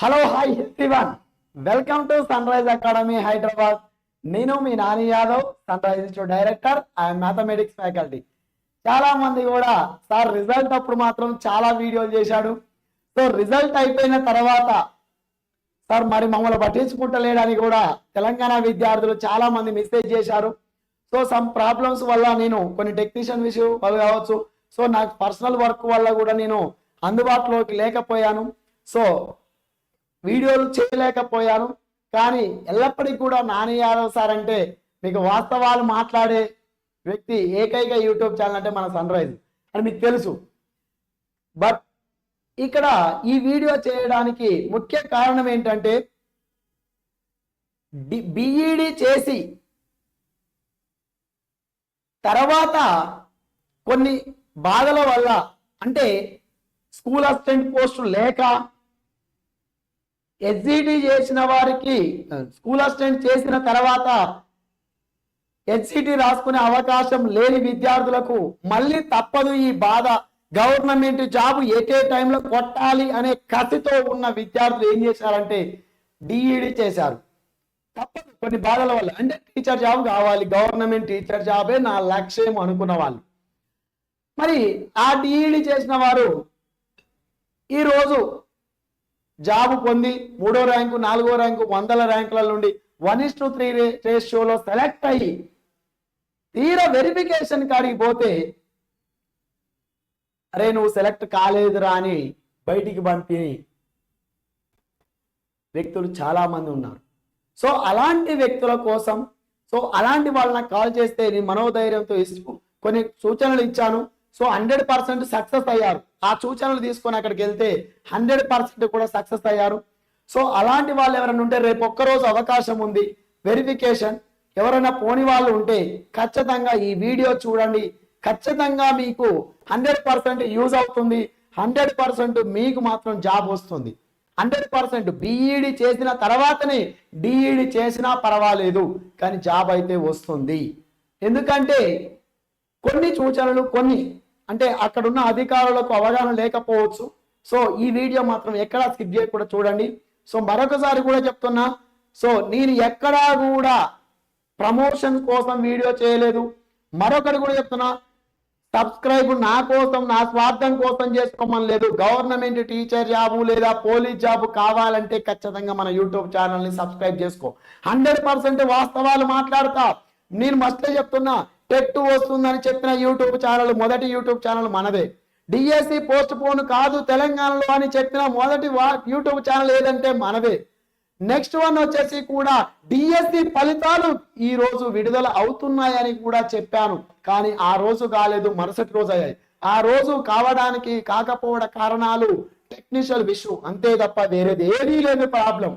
Hello hi everyone welcome to Sunrise academy Hyderabad నేను మీ Nani Yadav Sunrise institute director I'm mathematics faculty చాలా మంది కూడా sir result అప్పుడు మాత్రం చాలా వీడియోలు చేశాడు. సో రిజల్ట్ అయిపోయిన తర్వాత సార్ మరి మమ్మల్ని పట్టించుకుంటలేడని కూడా తెలంగాణ విద్యార్థులు చాలా మంది మెసేజ్ చేశారు. సో సమ్ ప్రాబ్లమ్స్ వల్ల నేను కొన్ని టెక్నీషియన్ విషయం వల్ల కావచ్చు. సో నాకు పర్సనల్ వర్క్ వల్ల కూడా నేను అందుబాటులోకి లేకపోయాను. సో వీడియోలు చేయలేకపోయాను. కానీ ఎల్లప్పటికీ కూడా నాని యాదవ్ సార్ అంటే మీకు వాస్తవాలు మాట్లాడే వ్యక్తి ఏకైక యూట్యూబ్ ఛానల్ అంటే మన సన్ రైజ్ అని మీకు తెలుసు. బట్ ఇక్కడ ఈ వీడియో చేయడానికి ముఖ్య కారణం ఏంటంటే బిఈడి చేసి తర్వాత కొన్ని బాధల వల్ల అంటే స్కూల్ అసిస్టెంట్ పోస్టు లేక ఎస్జిటి చేసిన వారికి స్కూల్ అసిస్టెంట్ చేసిన తర్వాత హెచ్సిటి రాసుకునే అవకాశం లేని విద్యార్థులకు మళ్ళీ తప్పదు ఈ బాధ. గవర్నమెంట్ జాబ్ ఏకే టైంలో కొట్టాలి అనే కసితో ఉన్న విద్యార్థులు ఏం చేశారంటే డిఈడి చేశారు. తప్పదు కొన్ని బాధల వల్ల. అంటే టీచర్ జాబ్ కావాలి. గవర్నమెంట్ టీచర్ జాబే నా లక్ష్యం అనుకున్న వాళ్ళు. మరి ఆ డిఈడి చేసిన వారు ఈరోజు జాబ్ పొంది మూడో ర్యాంకు నాలుగో ర్యాంకు వందల ర్యాంకుల నుండి వన్ ఇస్ టు త్రీ రేషియోలో సెలెక్ట్ అయ్యి తీరా వెరిఫికేషన్ కాడికి పోతే అరే నువ్వు సెలెక్ట్ కాలేదురా అని బయటికి పంపి వ్యక్తులు చాలా మంది ఉన్నారు. సో అలాంటి వ్యక్తుల కోసం సో అలాంటి వాళ్ళని కాల్ చేస్తే నేను మనోధైర్యంతో ఇస్తూ కొన్ని సూచనలు ఇచ్చాను. సో హండ్రెడ్ పర్సెంట్ సక్సెస్ అయ్యారు. ఆ సూచనలు తీసుకొని అక్కడికి వెళ్తే హండ్రెడ్ పర్సెంట్ కూడా సక్సెస్ అయ్యారు. సో అలాంటి వాళ్ళు ఎవరైనా ఉంటే రేపు ఒక్కరోజు అవకాశం ఉంది. వెరిఫికేషన్ ఎవరైనా పోని వాళ్ళు ఉంటే ఖచ్చితంగా ఈ వీడియో చూడండి. ఖచ్చితంగా మీకు హండ్రెడ్ పర్సెంట్ యూజ్ అవుతుంది. హండ్రెడ్ పర్సెంట్ మీకు మాత్రం జాబ్ వస్తుంది. హండ్రెడ్ పర్సెంట్ బీఈడి చేసిన తర్వాతనే డిఈడి చేసినా పర్వాలేదు. కానీ జాబ్ అయితే వస్తుంది. ఎందుకంటే కొన్ని సూచనలు కొన్ని అంటే అక్కడున్న అధికారులకు అవగాహన లేకపోవచ్చు. సో ఈ వీడియో మాత్రం ఎక్కడా స్కిప్ చేయకుండా చూడండి. సో మరొకసారి కూడా చెప్తున్నా. సో నేను ఎక్కడా కూడా ప్రమోషన్ కోసం వీడియో చేయలేదు. మరొకటి కూడా చెప్తున్నా. సబ్స్క్రైబ్ నా కోసం నా స్వార్థం కోసం చేసుకోమని లేదు. గవర్నమెంట్ టీచర్ జాబు లేదా పోలీస్ జాబు కావాలంటే ఖచ్చితంగా మన యూట్యూబ్ ఛానల్ని సబ్స్క్రైబ్ చేసుకో. హండ్రెడ్ పర్సెంట్ వాస్తవాలు మాట్లాడతా. నేను మస్తే చెప్తున్నా. టెట్ వస్తుందని చెప్పిన యూట్యూబ్ ఛానల్ మొదటి యూట్యూబ్ ఛానల్ మనదే. డిఎస్సి పోస్ట్ పోన్ కాదు తెలంగాణలో అని చెప్పిన మొదటి యూట్యూబ్ ఛానల్ ఏదంటే మనదే. నెక్స్ట్ వన్ వచ్చేసి కూడా డిఎస్సి ఫలితాలు ఈ రోజు విడుదల అవుతున్నాయని కూడా చెప్పాను. కానీ ఆ రోజు కాలేదు మరుసటి రోజు అయ్యాయి. ఆ రోజు కావడానికి కాకపోవడం కారణాలు టెక్నిషియల్ విషయం. అంతే తప్ప వేరేది ఏదీ లేదు ప్రాబ్లం.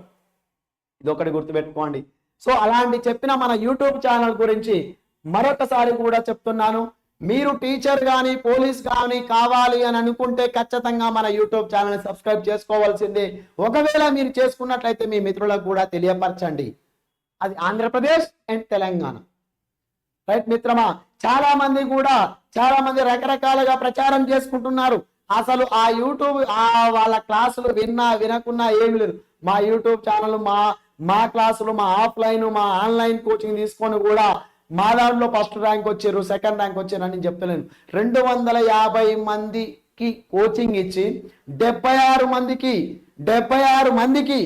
ఇదొకటి గుర్తుపెట్టుకోండి. సో అలాంటి చెప్పిన మన యూట్యూబ్ ఛానల్ గురించి మరొకసారి కూడా చెప్తున్నాను మీరు టీచర్ కానీ పోలీస్ కానీ కావాలి అని అనుకుంటే ఖచ్చితంగా మన యూట్యూబ్ ఛానల్ సబ్స్క్రైబ్ చేసుకోవాల్సిందే. ఒకవేళ మీరు చేసుకున్నట్లయితే మీ మిత్రులకు కూడా తెలియపరచండి. అది ఆంధ్రప్రదేశ్ అండ్ తెలంగాణ. రైట్ మిత్రమా చాలా మంది కూడా చాలా మంది రకరకాలుగా ప్రచారం చేసుకుంటున్నారు. అసలు ఆ యూట్యూబ్ ఆ వాళ్ళ క్లాసులు విన్నా వినకున్నా ఏమి లేదు. మా యూట్యూబ్ ఛానల్ మా మా క్లాసులు మా ఆఫ్లైన్ మా ఆన్లైన్ కోచింగ్ తీసుకొని కూడా మా దాంట్లో ఫస్ట్ ర్యాంక్ వచ్చారు సెకండ్ ర్యాంక్ వచ్చారు అని చెప్తలేను రెండు వందల యాభై మందికి కోచింగ్ ఇచ్చి డెబ్బై ఆరు మందికి డెబ్బై ఆరు మందికి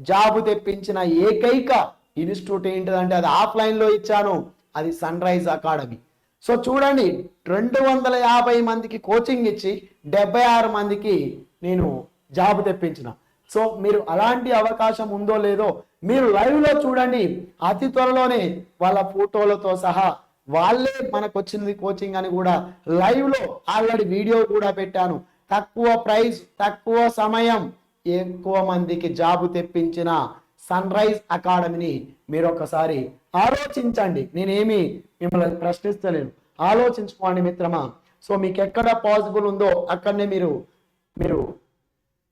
జాబు తెప్పించిన ఏకైక ఇన్స్టిట్యూట్ ఏంటిదంటే అది ఆఫ్లైన్లో ఇచ్చాను అది సన్ రైజ్ అకాడమీ సో చూడండి రెండు వందల యాభై మందికి కోచింగ్ ఇచ్చి డెబ్బై ఆరు మందికి నేను జాబ్ తెప్పించిన. సో మీరు అలాంటి అవకాశం ఉందో లేదో మీరు లైవ్లో చూడండి. అతి త్వరలోనే వాళ్ళ ఫోటోలతో సహా వాళ్ళే మనకు వచ్చింది కోచింగ్ అని కూడా లైవ్లో ఆల్రెడీ వీడియో కూడా పెట్టాను. తక్కువ ప్రైస్ తక్కువ సమయం ఎక్కువ మందికి జాబు తెప్పించిన సన్ రైజ్ అకాడమీని మీరు ఒకసారి ఆలోచించండి. నేనేమి మిమ్మల్ని ప్రశ్నిస్తలేను. ఆలోచించుకోండి మిత్రమా. సో మీకు ఎక్కడ పాసిబుల్ ఉందో అక్కడనే మీరు మీరు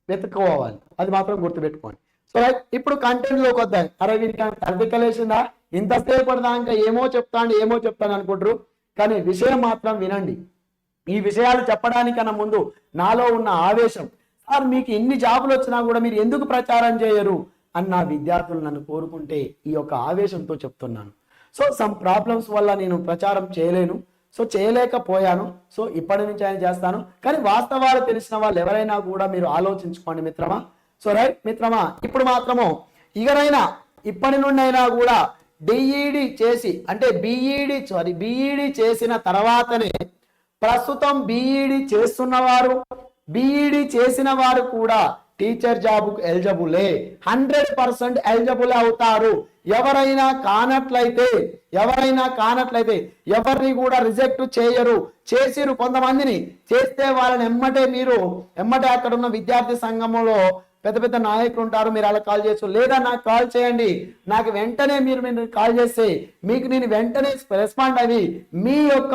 వెతుక్కోవాలి. అది మాత్రం గుర్తుపెట్టుకోండి. సో రైట్ ఇప్పుడు కంటెంట్లోకి వద్దాయి అరే వీరికి అర్థకలేసిందా ఇంతసేపు దాకా ఏమో చెప్తాను ఏమో చెప్తాను అనుకుంటారు. కానీ విషయం మాత్రం వినండి. ఈ విషయాలు చెప్పడానికన్నా ముందు నాలో ఉన్న ఆవేశం. సార్ మీకు ఎన్ని జాబులు వచ్చినా కూడా మీరు ఎందుకు ప్రచారం చేయరు? అన్న విద్యార్థులు నన్ను కోరుకుంటే ఈ యొక్క ఆవేశంతో చెప్తున్నాను. సో సమ్ ప్రాబ్లమ్స్ వల్ల నేను ప్రచారం చేయలేను. సో చేయలేకపోయాను. సో ఇప్పటి నుంచి ఆయన చేస్తాను. కానీ వాస్తవాలు తెలిసిన వాళ్ళు ఎవరైనా కూడా మీరు ఆలోచించుకోండి మిత్రమా? సో రైట్ మిత్రమా ఇప్పుడు మాత్రము ఇకనైనా ఇప్పటి నుండి అయినా కూడా డిఈడి చేసి అంటే బిఈడి సారీ బిఈడి చేసిన తర్వాతనే ప్రస్తుతం బిఈడి చేస్తున్నవారు బిఈడి చేసిన వారు కూడా టీచర్ జాబ్కు ఎలిజిబులే. హండ్రెడ్ పర్సెంట్ ఎలిజిబుల్ అవుతారు. ఎవరైనా కానట్లయితే ఎవరైనా కానట్లయితే ఎవరిని కూడా రిజెక్ట్ చేయరు. చేసిరు కొంతమందిని. చేస్తే వాళ్ళని ఎమ్మటే మీరు ఎమ్మటే అక్కడ ఉన్న విద్యార్థి సంఘంలో పెద్ద పెద్ద నాయకులు ఉంటారు మీరు అలా కాల్ చేయొచ్చు లేదా నాకు కాల్ చేయండి నాకు వెంటనే మీరు మీరు కాల్ చేస్తే మీకు నేను వెంటనే రెస్పాండ్ అవి మీ యొక్క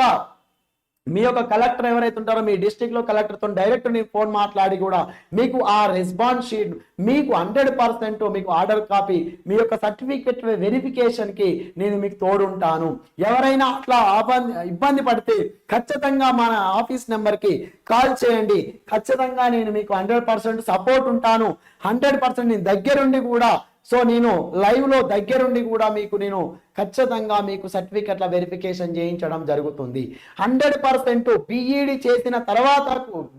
మీ యొక్క కలెక్టర్ ఎవరైతే ఉంటారో మీ డిస్టిక్లో లో డైరెక్ట్ నేను ఫోన్ మాట్లాడి కూడా మీకు ఆ రెస్పాన్స్ షీట్ మీకు హండ్రెడ్ పర్సెంట్ మీకు ఆర్డర్ కాపీ మీ యొక్క సర్టిఫికెట్ వెరిఫికేషన్కి నేను మీకు తోడుంటాను. ఎవరైనా అట్లా ఇబ్బంది పడితే ఖచ్చితంగా మన ఆఫీస్ నెంబర్కి కాల్ చేయండి. ఖచ్చితంగా నేను మీకు హండ్రెడ్ పర్సెంట్ సపోర్ట్ ఉంటాను. హండ్రెడ్ పర్సెంట్ నేను దగ్గరుండి కూడా సో నేను లైవ్లో దగ్గరుండి కూడా మీకు నేను ఖచ్చితంగా మీకు సర్టిఫికెట్ల వెరిఫికేషన్ చేయించడం జరుగుతుంది. హండ్రెడ్ పర్సెంట్ బిఈడి చేసిన తర్వాత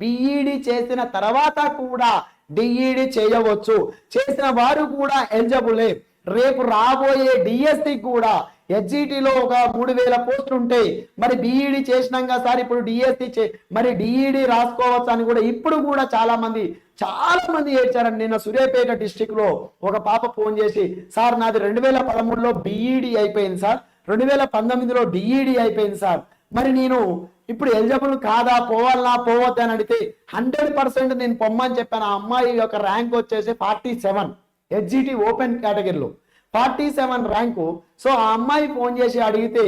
బిఈడి చేసిన తర్వాత కూడా డిఈడి చేయవచ్చు. చేసిన వారు కూడా ఎలిజిబులే రేపు రాబోయే డిఎస్సి కూడా హెచ్జిటిలో ఒక మూడు వేల పోస్టులు ఉంటాయి మరి బిఈడి చేసినాక సార్ ఇప్పుడు డిఎస్సి చే మరి డిఈడి రాసుకోవచ్చు అని కూడా ఇప్పుడు కూడా చాలా మంది చాలా మంది ఏడ్చారండి నిన్న సూర్యాపేట డిస్టిక్లో ఒక పాప ఫోన్ చేసి సార్ నాది రెండు వేల పదమూడులో బిఈడి అయిపోయింది సార్. రెండు వేల పంతొమ్మిదిలో డిఈడి అయిపోయింది సార్. మరి నేను ఇప్పుడు ఎలిజిబుల్ కాదా పోవాలనా పోవద్దా అని అడిగితే హండ్రెడ్ పర్సెంట్ నేను పొమ్మని చెప్పాను. ఆ అమ్మాయి యొక్క ర్యాంక్ వచ్చేసి ఫార్టీ సెవెన్ హెచ్జిటి ఓపెన్ కేటగిరీలో ఫార్టీ సెవెన్ ర్యాంకు. సో ఆ అమ్మాయి ఫోన్ చేసి అడిగితే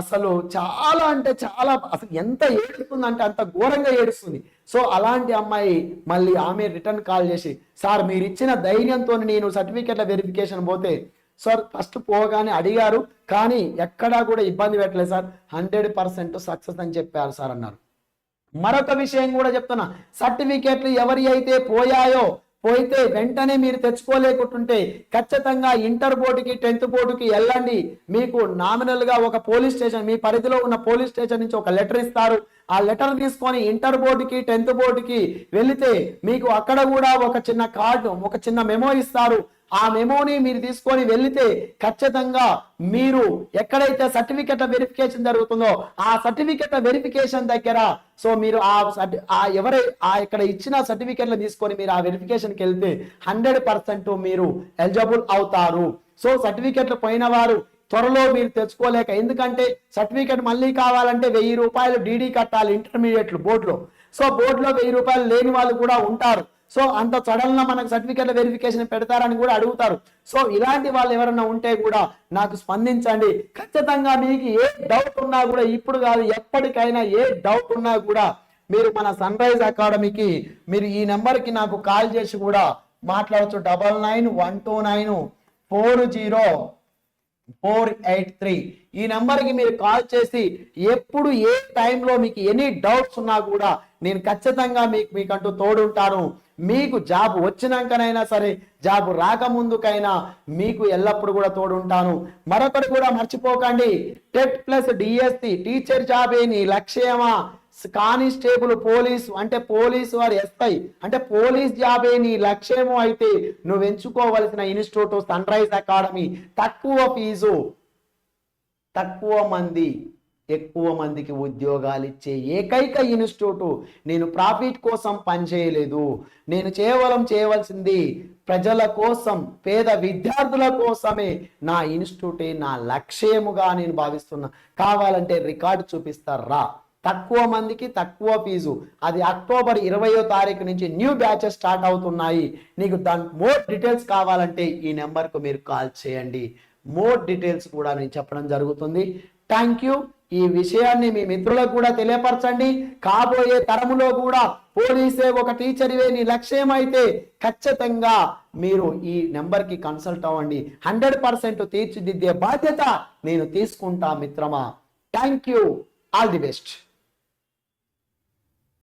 అసలు చాలా అంటే చాలా అసలు ఎంత ఏడుస్తుంది అంటే అంత ఘోరంగా ఏడుస్తుంది. సో అలాంటి అమ్మాయి మళ్ళీ ఆమె రిటర్న్ కాల్ చేసి సార్ మీరు ఇచ్చిన ధైర్యంతో నేను సర్టిఫికెట్ల వెరిఫికేషన్ పోతే సార్ ఫస్ట్ పోగానే అడిగారు కానీ ఎక్కడా కూడా ఇబ్బంది పెట్టలేదు సార్. హండ్రెడ్ పర్సెంట్ సక్సెస్ అని చెప్పారు సార్ అన్నారు. మరొక విషయం కూడా చెప్తున్నా. సర్టిఫికేట్లు ఎవరి అయితే పోయాయో పోయితే వెంటనే మీరు తెచ్చుకోలేకుంటుంటే ఖచ్చితంగా ఇంటర్ బోర్డుకి టెన్త్ బోర్డుకి వెళ్ళండి. మీకు నామినల్గా ఒక పోలీస్ స్టేషన్ మీ పరిధిలో ఉన్న పోలీస్ స్టేషన్ నుంచి ఒక లెటర్ ఇస్తారు. ఆ లెటర్ తీసుకొని ఇంటర్ బోర్డుకి టెన్త్ బోర్డుకి వెళితే మీకు అక్కడ కూడా ఒక చిన్న కార్డు ఒక చిన్న మెమో ఇస్తారు. ఆ మెమోని మీరు తీసుకొని వెళితే ఖచ్చితంగా మీరు ఎక్కడైతే సర్టిఫికెట్ వెరిఫికేషన్ జరుగుతుందో ఆ సర్టిఫికెట్ వెరిఫికేషన్ దగ్గర సో మీరు ఆ సర్టి- ఆ ఎవరై ఆ ఇక్కడ ఇచ్చిన సర్టిఫికెట్లు తీసుకొని మీరు ఆ వెరిఫికేషన్కి వెళ్తే హండ్రెడ్ పర్సెంట్ మీరు ఎలిజిబుల్ అవుతారు. సో సర్టిఫికెట్లు పోయిన వారు త్వరలో మీరు తెచ్చుకోలేక ఎందుకంటే సర్టిఫికెట్ మళ్ళీ కావాలంటే వెయ్యి రూపాయలు డీడీ కట్టాలి ఇంటర్మీడియట్లు బోర్డులో సో బోర్డులో వెయ్యి రూపాయలు లేని వాళ్ళు కూడా ఉంటారు. సో అంత సడన్ మనకు సర్టిఫికెట్ వెరిఫికేషన్ పెడతారని కూడా అడుగుతారు. సో ఇలాంటి వాళ్ళు ఎవరైనా ఉంటే కూడా నాకు స్పందించండి. ఖచ్చితంగా మీకు ఏ డౌట్ ఉన్నా కూడా ఇప్పుడు కాదు ఎప్పటికైనా ఏ డౌట్ ఉన్నా కూడా మీరు మన సన్ రైజ్ అకాడమీకి మీరు ఈ నెంబర్కి నాకు కాల్ చేసి కూడా మాట్లాడచ్చు. Double nine one two nine four zero four eight three. ఈ నెంబర్కి మీరు కాల్ చేసి ఎప్పుడు ఏ టైంలో మీకు ఎనీ డౌట్స్ ఉన్నా కూడా నేను ఖచ్చితంగా మీకు మీకంటూ తోడుంటాను. మీకు జాబ్ వచ్చినాకనైనా సరే జాబ్ రాకముందుకైనా మీకు ఎల్లప్పుడు కూడా తోడుంటాను. మరొకటి కూడా మర్చిపోకండి. టెట్ ప్లస్ డిఎస్సి టీచర్ జాబే నీ లక్ష్యమా? కానిస్టేబుల్ పోలీసు అంటే పోలీసు వారు ఎస్ఐ అంటే పోలీస్ జాబే నీ లక్ష్యము అయితే నువ్వు ఎంచుకోవలసిన ఇన్స్టిట్యూట్ సన్ రైజ్ అకాడమీ. తక్కువ ఫీజు తక్కువ మంది ఎక్కువ మందికి ఉద్యోగాలు ఇచ్చే ఏకైక ఇన్స్టిట్యూట్. నేను ప్రాఫిట్ కోసం పనిచేయలేదు నేను కేవలం చేయవలసింది ప్రజల కోసం పేద విద్యార్థుల కోసమే నా ఇన్స్టిట్యూటే నా లక్ష్యముగా నేను భావిస్తున్నా. కావాలంటే రికార్డు చూపిస్తారా? తక్కువ మందికి తక్కువ ఫీజు. అది అక్టోబర్ ఇరవయో తారీఖు నుంచి న్యూ బ్యాచెస్ స్టార్ట్ అవుతున్నాయి. నీకు దాని మోర్ డీటెయిల్స్ కావాలంటే ఈ నెంబర్కు మీరు కాల్ చేయండి. మోర్ డీటెయిల్స్ కూడా నేను చెప్పడం జరుగుతుంది. Thank you. ఈ విషయాన్ని మీ మిత్రులకు కూడా తెలియపరచండి. కాబోయే తరములో కూడా పోలీసే ఒక టీచర్వే నీ లక్ష్యం అయితే ఖచ్చితంగా మీరు ఈ నెంబర్కి కన్సల్ట్ అవ్వండి. హండ్రెడ్ పర్సెంట్ తీర్చిదిద్దే బాధ్యత నేను తీసుకుంటా మిత్రమా. Thank you. All the best.